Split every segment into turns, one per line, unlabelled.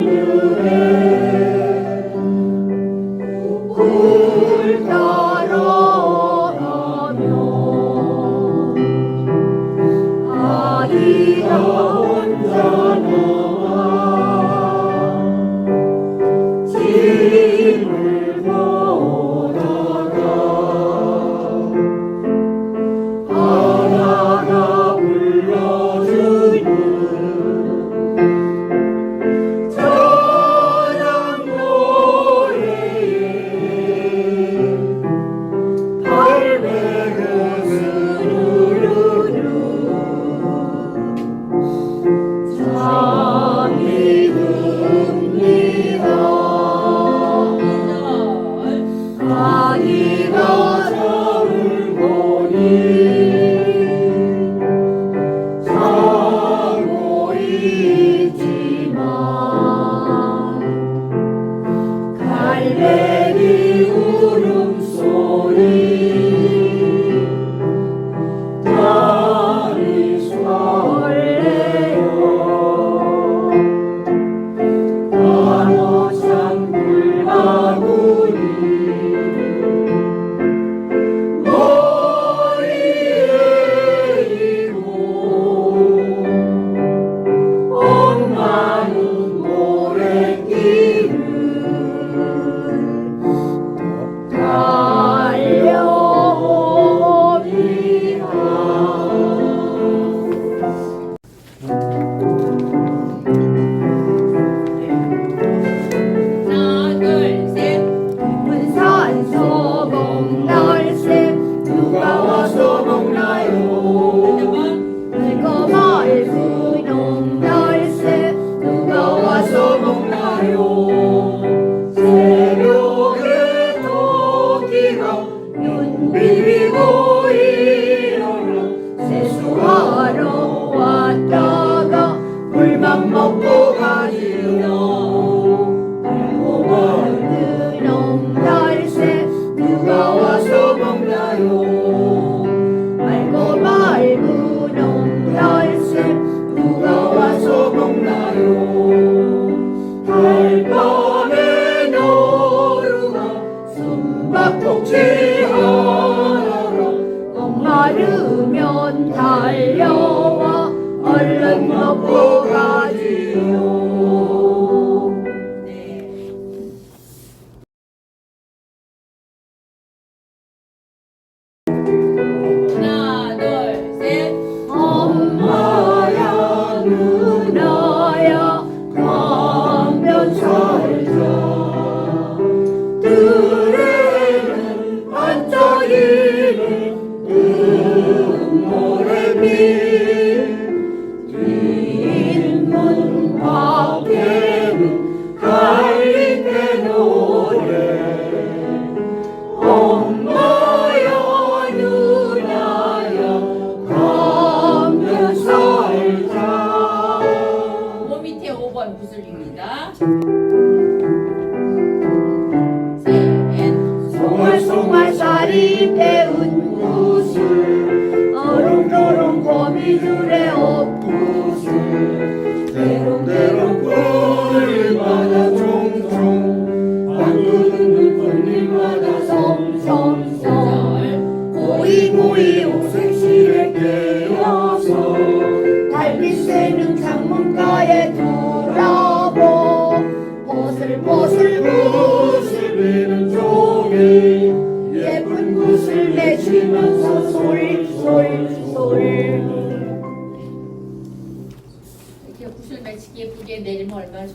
you. 달려와 얼른 먹고 一般是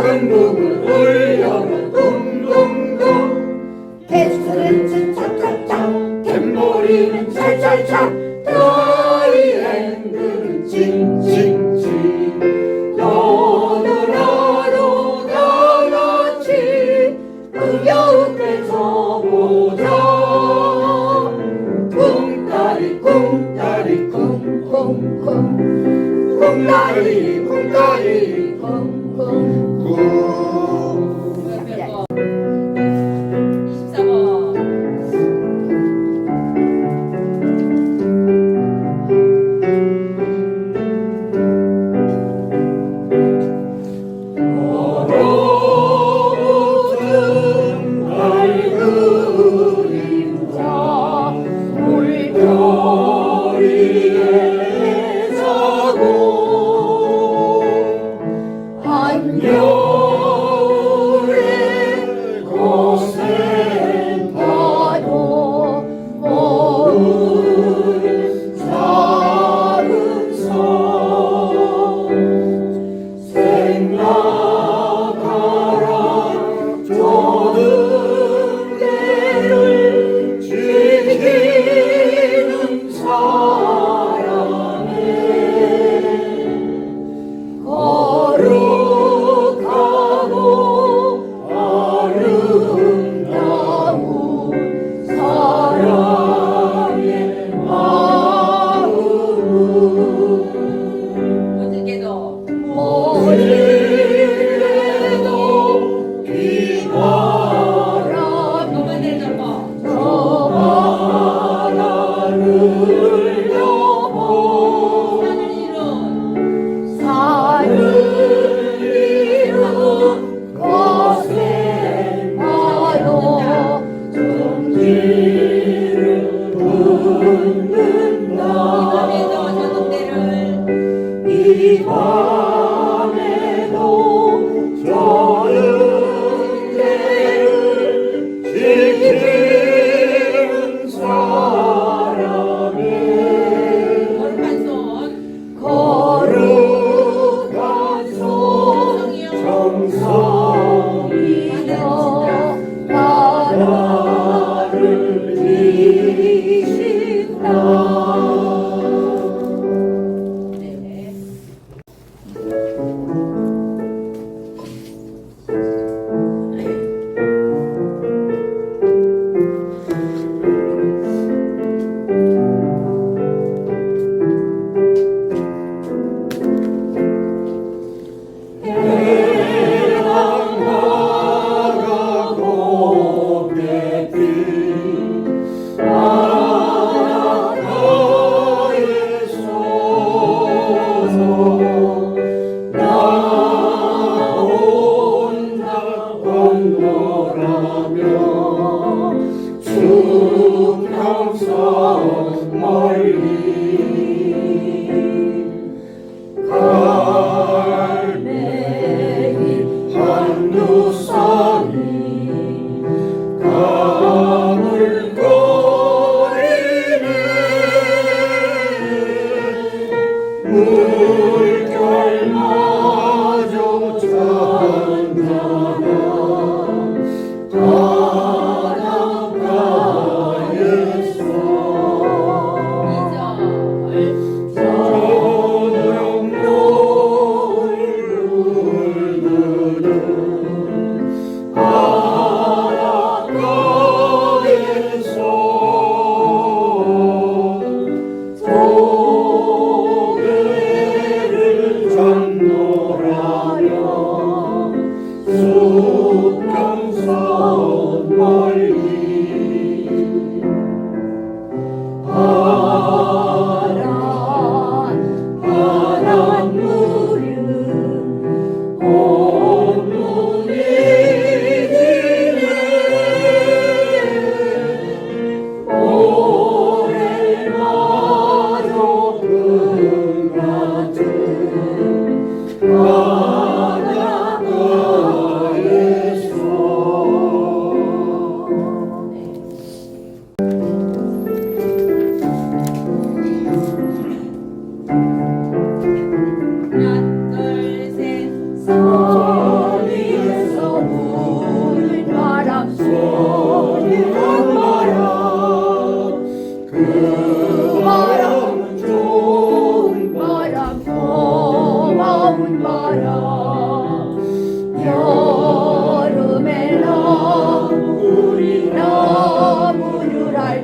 작은 북은 울려면 둥둥둥. 개수는 촤짝짝짝 탬보리는 찰찰찰. 트라이앵글은 징징징. 너도 나도 다 같이 흥겨운 때 서보자. 쿵따리 쿵따리 쿵쿵쿵. 쿵따리 쿵따리 쿵쿵. Senhor.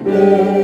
Lord.